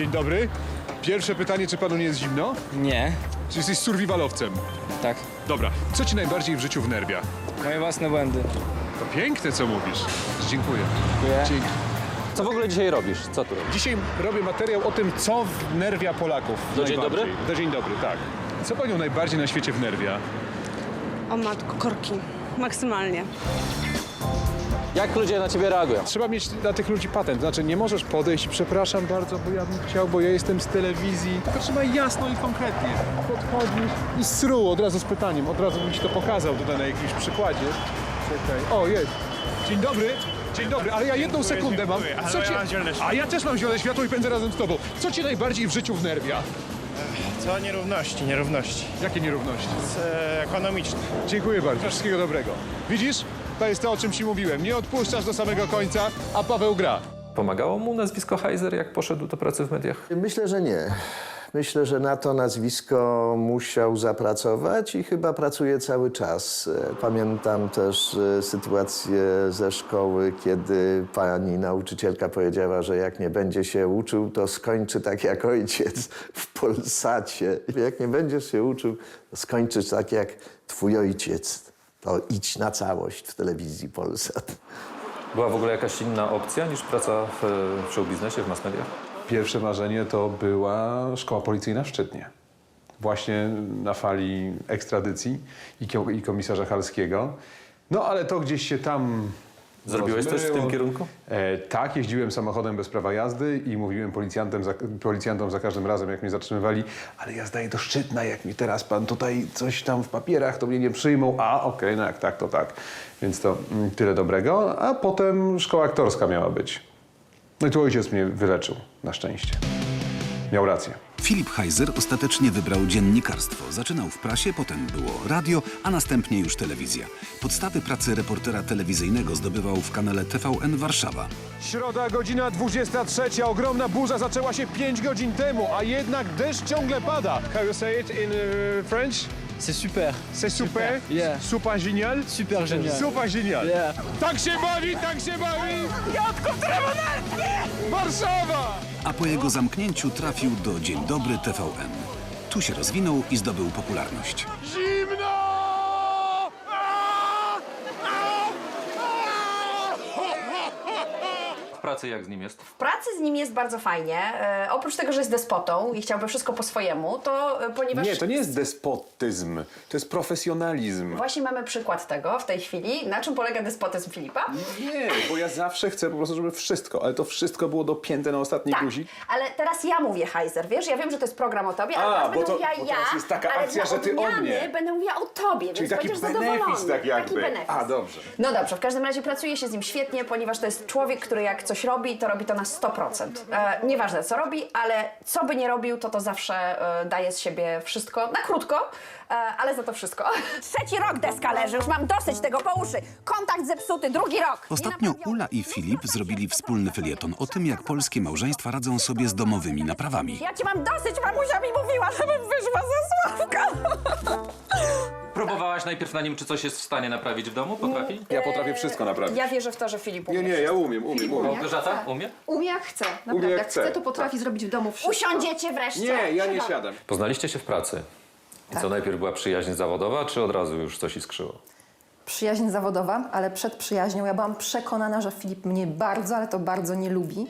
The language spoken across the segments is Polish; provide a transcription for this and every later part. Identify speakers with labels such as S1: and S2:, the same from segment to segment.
S1: Dzień dobry. Pierwsze pytanie, czy panu nie jest zimno?
S2: Nie,
S1: Czy jesteś survivalowcem?
S2: tak.
S1: Dobra, co ci najbardziej w życiu wnerwia?
S2: Moje własne błędy.
S1: To piękne, co mówisz. Dziękuję.
S2: Dziękuję.
S1: Dzięki.
S3: Co w ogóle dzisiaj robisz? Co tu robisz?
S1: Dzisiaj robię materiał o tym, co wnerwia Polaków.
S3: Do dzień
S1: najbardziej.
S3: dobry?
S1: Do dzień dobry, tak. Co panią najbardziej na świecie wnerwia?
S4: O matko, korki. Maksymalnie.
S3: Jak ludzie na ciebie reagują?
S1: Trzeba mieć dla tych ludzi patent. Znaczy, nie możesz podejść, przepraszam bardzo, bo ja bym chciał, bo ja jestem z telewizji. Tylko trzeba jasno i konkretnie. Podchodzisz i sru od razu z pytaniem. Od razu bym ci to pokazał tutaj na jakimś przykładzie. Czekaj. O, jest. Dzień dobry. Dzień dobry, ale ja jedną sekundę mam.
S5: dziękuję,
S1: Co
S5: ale
S1: cię...
S5: ja mam zielone światło.
S1: A ja też mam zielone światło i pędzę razem z tobą. Co cię najbardziej w życiu wnerwia?
S5: Co nierówności, nierówności.
S1: Jakie nierówności?
S5: Z, e, ekonomiczne.
S1: Dziękuję bardzo. Wszystkiego dobrego. Widzisz? To jest to, o czym ci mówiłem. Nie odpuszczasz do samego końca, a Paweł gra.
S6: Pomagało mu nazwisko Heiser, jak poszedł do pracy w mediach?
S7: Myślę, że nie. Myślę, że na to nazwisko musiał zapracować i chyba pracuje cały czas. Pamiętam też e, sytuację ze szkoły, kiedy pani nauczycielka powiedziała, że jak nie będzie się uczył, to skończy tak jak ojciec w Polsacie. Jak nie będziesz się uczył, to skończysz tak jak twój ojciec. To idź na całość w telewizji Polsat.
S6: Była w ogóle jakaś inna opcja niż praca w, w showbiznesie, w mass mediach?
S8: Pierwsze marzenie to była szkoła policyjna w Szczytnie. Właśnie na fali ekstradycji i, komisarza Halskiego. No ale to gdzieś się tam.
S6: Zrobiłeś coś w tym kierunku?
S8: E, tak, jeździłem samochodem bez prawa jazdy i mówiłem policjantem za, policjantom za każdym razem, jak mnie zatrzymywali, ale ja zdaję do Szczytna, jak mi teraz pan tutaj coś tam w papierach, to mnie nie przyjmą. A, okej, no jak tak, to tak. Więc to mm, tyle dobrego. A potem szkoła aktorska miała być. No i tu ojciec mnie wyleczył, na szczęście. Miał rację.
S9: Filip Heiser ostatecznie wybrał dziennikarstwo. Zaczynał w prasie, potem było radio, a następnie już telewizja. Podstawy pracy reportera telewizyjnego zdobywał w kanale TVN Warszawa.
S1: Środa, godzina 23. Ogromna burza zaczęła się 5 godzin temu, a jednak deszcz ciągle pada. How you say it in uh, French?
S2: C'est super.
S1: C'est super?
S2: Yeah.
S1: Super génial?
S2: Super génial.
S1: Super génial.
S2: Yeah.
S1: Tak się bawi, tak się bawi! Piątków trybunalnie! Warszawa!
S9: A po jego zamknięciu trafił do Dzień Dobry TVN. Tu się rozwinął i zdobył popularność.
S1: Zimno!
S6: W pracy jak z nim jest?
S10: W pracy z nim jest bardzo fajnie. E, oprócz tego, że jest despotą i chciałby wszystko po swojemu, to e, ponieważ
S8: Nie, to nie jest despotyzm, to jest profesjonalizm.
S10: właśnie mamy przykład tego w tej chwili, na czym polega despotyzm Filipa.
S8: Nie, bo ja zawsze chcę po prostu, żeby wszystko, ale to wszystko było dopięte na ostatni
S10: Tak,
S8: guzik.
S10: ale teraz ja mówię Heiser, wiesz, ja wiem, że to jest program o tobie, ale
S8: A,
S10: teraz
S8: bo
S10: będę
S8: to-
S10: mówiła
S8: bo
S10: ja,
S8: teraz jest taka
S10: ale
S8: akcja,
S10: dla
S8: że ty o
S10: odmiany
S8: mnie.
S10: będę mówiła o tobie,
S8: Czyli
S10: więc
S8: taki
S10: będziesz
S8: benefis
S10: zadowolony.
S8: tak jakby.
S10: Taki benefis.
S8: A, dobrze.
S10: No dobrze, w każdym razie pracuję się z nim świetnie, ponieważ to jest człowiek, który jak coś robi, to robi to na 100%. E, nieważne co robi, ale co by nie robił, to to zawsze e, daje z siebie wszystko, na krótko, e, ale za to wszystko.
S11: Trzeci rok deska leży, już mam dosyć tego po uszy. Kontakt zepsuty, drugi rok.
S9: Ostatnio Ula i Filip zrobili wspólny felieton o tym, jak polskie małżeństwa radzą sobie z domowymi naprawami.
S11: Ja ci mam dosyć, mamusia mi mówiła, żebym wyszła ze Sławka.
S6: Próbowałaś najpierw na nim, czy coś jest w stanie naprawić w domu? Potrafi?
S8: Ja potrafię wszystko naprawić.
S10: Ja wierzę w to, że Filip umie
S8: Nie, nie, ja umiem, umiem, umiem.
S6: Małgorzata? Umie?
S12: Umie jak chce, naprawdę.
S8: Umie jak
S12: jak
S8: chce.
S12: chce, to potrafi zrobić w domu wszystko.
S10: Usiądziecie wreszcie.
S8: Nie, ja nie siadam.
S6: Poznaliście się w pracy. I co, najpierw była przyjaźń zawodowa, czy od razu już coś iskrzyło?
S12: Przyjaźń zawodowa, ale przed przyjaźnią ja byłam przekonana, że Filip mnie bardzo, ale to bardzo nie lubi,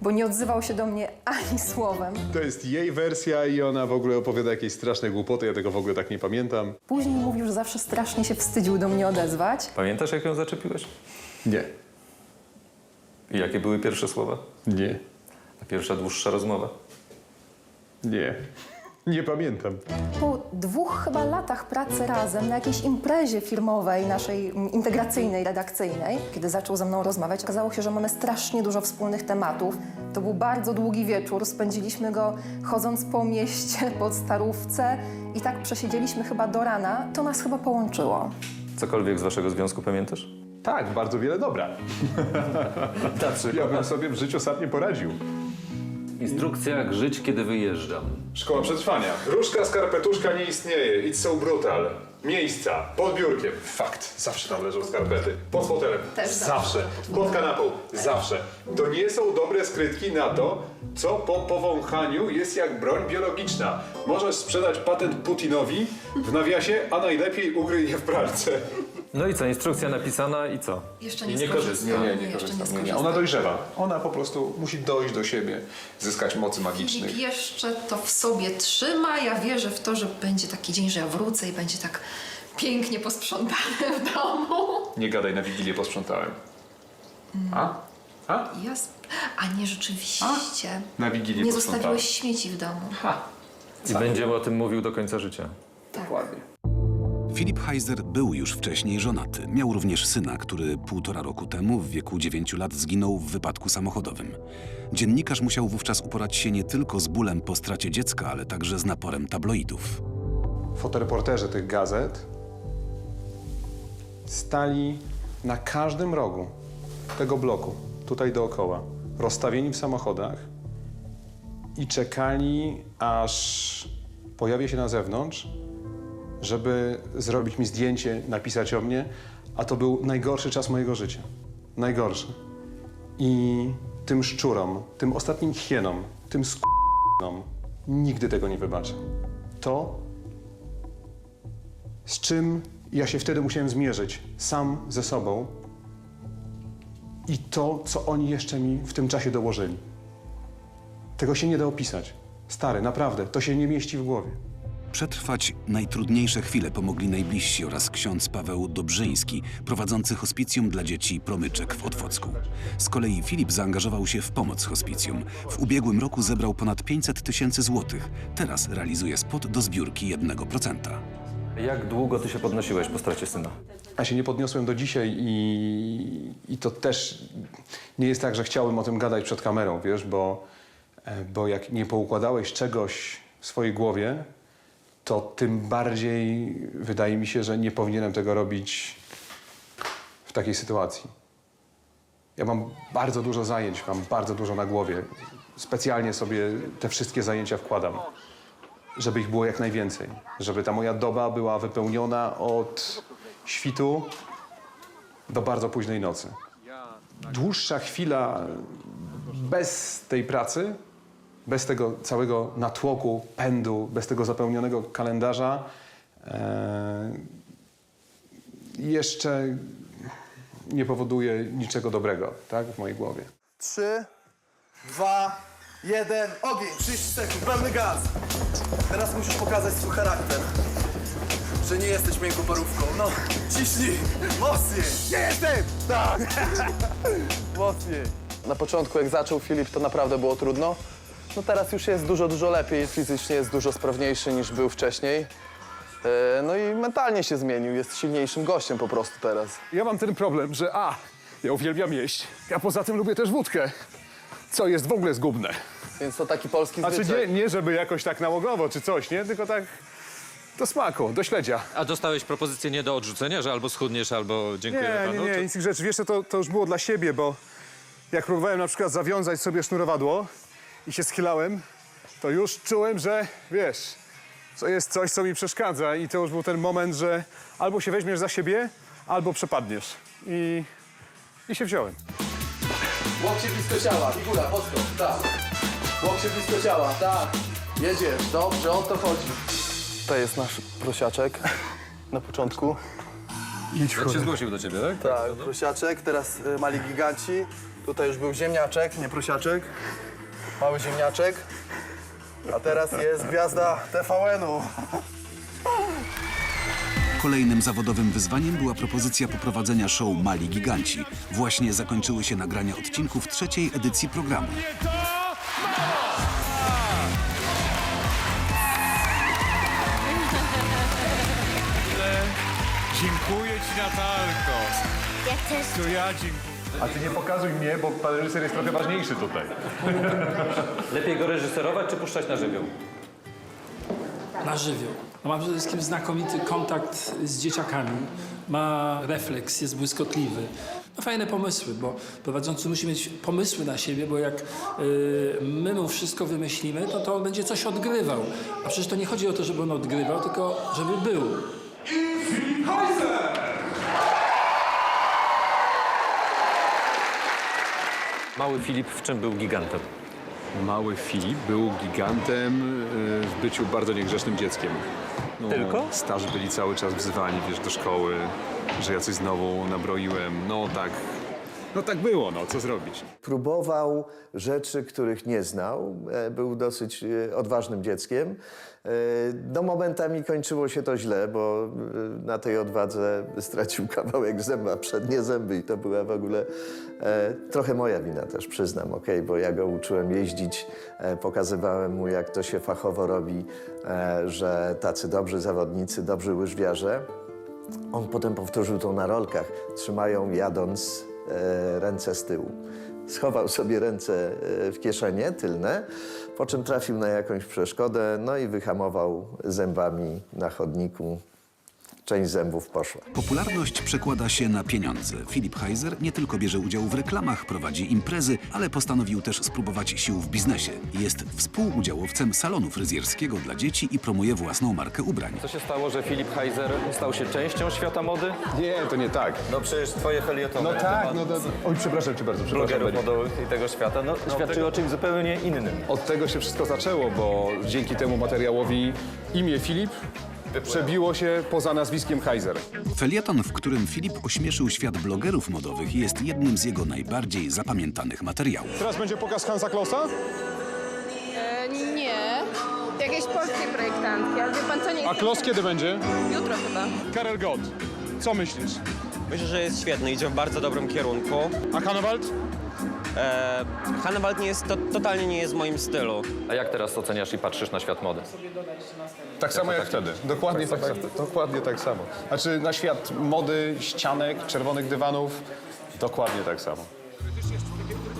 S12: bo nie odzywał się do mnie ani słowem.
S8: To jest jej wersja i ona w ogóle opowiada jakieś straszne głupoty, ja tego w ogóle tak nie pamiętam.
S12: Później mówił, że zawsze strasznie się wstydził do mnie odezwać.
S6: Pamiętasz, jak ją zaczepiłeś?
S8: Nie,
S6: I jakie były pierwsze słowa?
S8: nie,
S6: A pierwsza dłuższa rozmowa?
S8: nie. Nie pamiętam.
S12: Po dwóch chyba latach pracy razem na jakiejś imprezie firmowej, naszej integracyjnej, redakcyjnej, kiedy zaczął ze mną rozmawiać, okazało się, że mamy strasznie dużo wspólnych tematów. To był bardzo długi wieczór, spędziliśmy go chodząc po mieście, pod starówce i tak przesiedzieliśmy chyba do rana. To nas chyba połączyło.
S6: Cokolwiek z waszego związku pamiętasz?
S8: Tak, bardzo wiele dobra. Ja bym sobie w życiu sam nie poradził.
S6: Instrukcja, jak żyć, kiedy wyjeżdżam.
S8: Szkoła przetrwania. Różka skarpetuszka nie istnieje. It's so brutal. Miejsca. Pod biurkiem. Fakt. Zawsze tam leżą skarpety. Pod fotelem.
S12: Też
S8: zawsze. Pod kanapą. Zawsze. To nie są dobre skrytki na to, co po powąchaniu jest jak broń biologiczna. Możesz sprzedać patent Putinowi w nawiasie, a najlepiej ugryj je w pralce.
S6: No i co, instrukcja napisana i co?
S12: Jeszcze
S6: I
S12: nie
S6: nie
S12: skorzystam.
S6: korzystam.
S8: Nie, nie, nie
S12: jeszcze nie
S8: korzystam. Nie, nie.
S12: skorzystam.
S8: Ona dojrzewa. Ona po prostu musi dojść do siebie, zyskać mocy magicznych.
S12: Filip jeszcze to w sobie trzyma. Ja wierzę w to, że będzie taki dzień, że ja wrócę i będzie tak pięknie posprzątane w domu.
S8: Nie gadaj, na Wigilię posprzątałem. A? A?
S12: Ja sp- A nie, rzeczywiście.
S8: Na Wigilię
S12: Nie
S8: posprzątałem.
S12: zostawiłeś śmieci w domu.
S6: I będzie o tym mówił do końca życia.
S8: Dokładnie.
S9: Filip Heiser był już wcześniej żonaty. Miał również syna, który półtora roku temu, w wieku 9 lat, zginął w wypadku samochodowym. Dziennikarz musiał wówczas uporać się nie tylko z bólem po stracie dziecka, ale także z naporem tabloidów.
S8: Fotoreporterzy tych gazet stali na każdym rogu tego bloku, tutaj dookoła, rozstawieni w samochodach i czekali, aż pojawię się na zewnątrz, żeby zrobić mi zdjęcie, napisać o mnie, a to był najgorszy czas mojego życia. Najgorszy. I tym szczurom, tym ostatnim hienom, tym sk***nom nigdy tego nie wybaczę. To z czym ja się wtedy musiałem zmierzyć sam ze sobą i to, co oni jeszcze mi w tym czasie dołożyli. Tego się nie da opisać. Stary, naprawdę, to się nie mieści w głowie.
S9: Przetrwać najtrudniejsze chwile pomogli najbliżsi oraz ksiądz Paweł Dobrzyński, prowadzący hospicjum dla dzieci Promyczek w Otwocku. Z kolei Filip zaangażował się w pomoc hospicjum. W ubiegłym roku zebrał ponad 500 tysięcy złotych. Teraz realizuje spot do zbiórki 1%.
S6: Jak długo ty się podnosiłeś po stracie syna?
S8: A się nie podniosłem do dzisiaj i, i to też nie jest tak, że chciałem o tym gadać przed kamerą, wiesz, bo, e, bo jak nie poukładałeś czegoś w swojej głowie, to tym bardziej wydaje mi się, że nie powinienem tego robić w takiej sytuacji. Ja mam bardzo dużo zajęć, mam bardzo dużo na głowie. Specjalnie sobie te wszystkie zajęcia wkładam, żeby ich było jak najwięcej. Żeby ta moja doba była wypełniona od świtu do bardzo późnej nocy. Dłuższa chwila bez tej pracy, bez tego całego natłoku, pędu, bez tego zapełnionego kalendarza, e, jeszcze nie powoduje niczego dobrego tak, w mojej głowie.
S13: Trzy, dwa, jeden, ogień, 30 sekund, pełny gaz. Teraz musisz pokazać swój charakter. Że nie jesteś miękką parówką. No, ciśnij, mocniej. Jestem! Tak! mocniej. Na początku, jak zaczął Filip, to naprawdę było trudno. No teraz już jest dużo, dużo lepiej. Fizycznie jest dużo sprawniejszy niż był wcześniej. E, No i mentalnie się zmienił. Jest silniejszym gościem po prostu teraz.
S1: Ja mam ten problem, że a, ja uwielbiam jeść, a poza tym lubię też wódkę, co jest w ogóle zgubne.
S13: Więc to taki polski
S1: Znaczy
S13: zwyczaj.
S1: nie, nie żeby jakoś tak nałogowo czy coś, nie? Tylko tak do smaku, do śledzia.
S6: A dostałeś propozycję nie do odrzucenia, że albo schudniesz, albo dziękuję
S1: Nie,
S6: panu?
S1: nie, nie,
S6: Czy-
S1: nic z tych rzeczy. Wiesz co, to, to już było dla siebie, bo jak próbowałem na przykład zawiązać sobie sznurowadło i się schylałem, to już czułem, że wiesz, to jest coś, co mi przeszkadza i to już był ten moment, że albo się weźmiesz za siebie, albo przepadniesz. I, i się wziąłem.
S13: Łokcie blisko ciała, figura, mocno, tak. Łokcie blisko ciała, tak. Jedziesz, dobrze, o to chodzi. To jest nasz prosiaczek na początku.
S6: Jak się zgłosił do ciebie, tak?
S13: Tak, prosiaczek, teraz y, mali giganci. Tutaj już był ziemniaczek, nie prosiaczek. Mały ziemniaczek. A teraz jest gwiazda TVN-u.
S9: Kolejnym zawodowym wyzwaniem była propozycja poprowadzenia show Mali Giganci. Właśnie zakończyły się nagrania odcinków trzeciej edycji programu.
S1: Dziękuję ci, Natalko.
S14: Ja też.
S1: To ja dziękuję. A ty nie pokazuj mnie, bo pan reżyser jest trochę ważniejszy tutaj.
S6: Lepiej go reżyserować, czy puszczać na żywioł?
S15: Na żywioł. No ma przede wszystkim znakomity kontakt z dzieciakami. Ma refleks, jest błyskotliwy. Ma fajne pomysły, bo prowadzący musi mieć pomysły na siebie, bo jak y, my mu wszystko wymyślimy, to to on będzie coś odgrywał. A przecież to nie chodzi o to, żeby on odgrywał, tylko żeby był.
S6: Mały Filip w czym był gigantem?
S8: Mały Filip był gigantem y, w byciu bardzo niegrzecznym dzieckiem. No,
S6: Tylko?
S8: Starzy byli cały czas wzywani, wiesz, do szkoły, że ja coś znowu nabroiłem. No tak, no tak było, no co zrobić.
S7: Próbował rzeczy, których nie znał. E, Był dosyć e, odważnym dzieckiem. E, No momentami kończyło się to źle, bo na tej odwadze stracił kawałek zęba, przednie zęby i to była w ogóle trochę moja wina też, przyznam, okej, bo ja go uczyłem jeździć, pokazywałem mu, jak to się fachowo robi, że tacy dobrzy zawodnicy, dobrzy łyżwiarze, on potem powtórzył to na rolkach, trzymają jadąc ręce z tyłu. Schował sobie ręce e, w kieszenie tylne, po czym trafił na jakąś przeszkodę, no i wyhamował zębami na chodniku. Część zębów poszła.
S9: Popularność przekłada się na pieniądze. Filip Heiser nie tylko bierze udział w reklamach, prowadzi imprezy, ale postanowił też spróbować sił w biznesie. Jest współudziałowcem salonu fryzjerskiego dla dzieci i promuje własną markę ubrań.
S6: Co się stało, że Filip Heiser stał się częścią świata mody?
S8: Nie, to nie tak.
S6: No przecież twoje felietony
S8: No tak, no to... Oj, przepraszam cię bardzo, przepraszam.
S6: blogerów modowych i tego świata no, świadczyły o czymś zupełnie innym.
S8: Od tego się wszystko zaczęło, bo dzięki temu materiałowi imię Filip przebiło się poza nazwiskiem Heiser.
S9: Felieton, w którym Filip ośmieszył świat blogerów modowych, jest jednym z jego najbardziej zapamiętanych materiałów.
S1: Teraz będzie pokaz Hansa Klossa?
S4: E, nie. Jakieś polskie projektantki, ale wie pan co, nie
S1: A Kloss kiedy będzie?
S4: Jutro chyba.
S1: Karel Gott. Co myślisz?
S14: Myślę, że jest świetny, idzie w bardzo dobrym kierunku.
S1: A Hannawald?
S14: E, Hannibal nie jest, to, totalnie nie jest w moim stylu.
S6: A jak teraz oceniasz i patrzysz na świat mody?
S8: Tak samo jak wtedy. Dokładnie tak, dokładnie tak samo. Znaczy na świat mody, ścianek, czerwonych dywanów, dokładnie tak samo.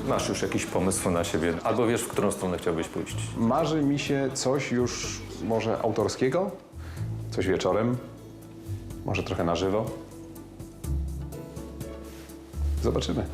S6: Masz już jakiś pomysł na siebie, albo wiesz, w którą stronę chciałbyś pójść.
S8: Marzy mi się coś już może autorskiego, coś wieczorem, może trochę na żywo. Zobaczymy.